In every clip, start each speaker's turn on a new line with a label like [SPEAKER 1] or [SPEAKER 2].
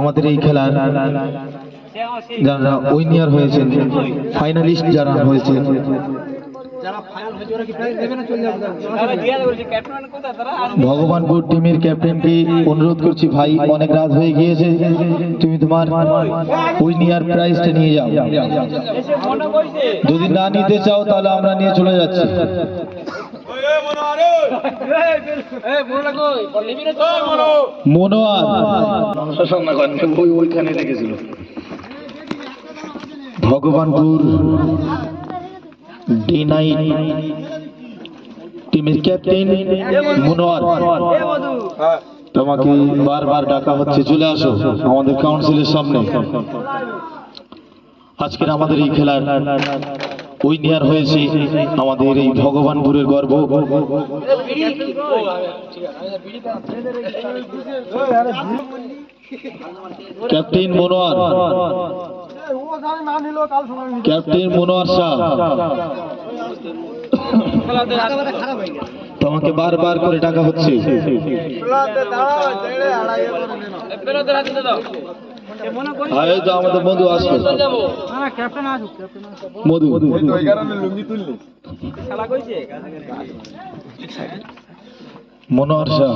[SPEAKER 1] আমাদের এই খেলার যারা উইনিয়ার হয়েছেন ফাইনালিস্ট যারা হয়েছে ভগবানপুর টিমের ক্যাপ্টেনকে অনুরোধ করছি, ভাই অনেক রাত হয়ে গিয়েছে, তুমি তোমার উইনিয়ার প্রাইজটা নিয়ে যাও। যদি না নিতে চাও, তাহলে আমরা নিয়ে চলে যাচ্ছি। ভগবানপুর টিমের ক্যাপ্টেন মনোয়ার। তোমাকে বারবার ডাকা হচ্ছে, চলে আসো আমাদের কাউন্সিলের সামনে। আজকের আমাদের এই খেলার উইনিয়ার হয়েছে আমাদের এই ভগবানপুরের গর্ব। ক্যাপ্টেন মনোয়ার। ক্যাপ্টেন মনোয়ার শাহ। তোমাকে বারবার করে টাকা হচ্ছে। আমাদের মধু। আসবে মধু। মনোহর শাহ।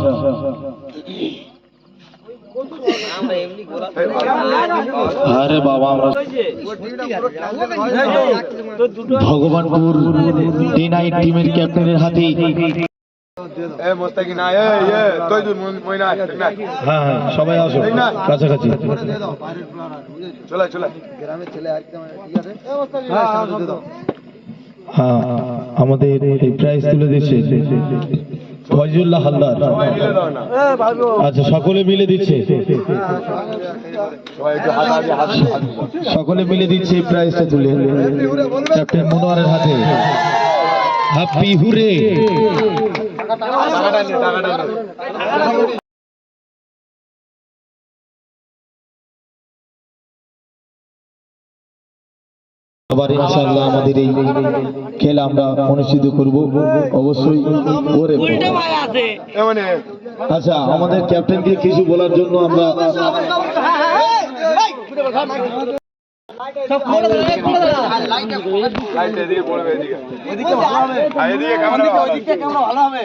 [SPEAKER 1] আরে বাবা আমরা ভগবানপুর ডি নাইট টিমের ক্যাপ্টেনের হাতে
[SPEAKER 2] এ মোস্তাকিন এ এ তুই দূর মই না না
[SPEAKER 1] হ্যাঁ হ্যাঁ সবাই আসো কাছাকাছি
[SPEAKER 2] চলে চলে
[SPEAKER 1] হ্যাঁ আমাদের এই প্রাইজ তুলে দিচ্ছে ফয়জুল্লাহ হালদার আচ্ছা সকলে মিলে দিচ্ছে সকলে মিলে দিচ্ছে এই প্রাইজটা তুলে ক্যাপ্টেন মনোয়ারের হাতে হ্যাপি হুরে আবার ইনশাআল্লাহ আমাদের এই খেলা আমরা অনুষ্ঠিত করব অবশ্যই ওরে
[SPEAKER 2] মানে
[SPEAKER 1] আচ্ছা আমাদের ক্যাপ্টেনকে কিছু বলার জন্য আমরা
[SPEAKER 2] লাইট এদিকে পড়বে এদিকে। এদিকে ভালো হবে। এদিকে ক্যামেরা ভালো হবে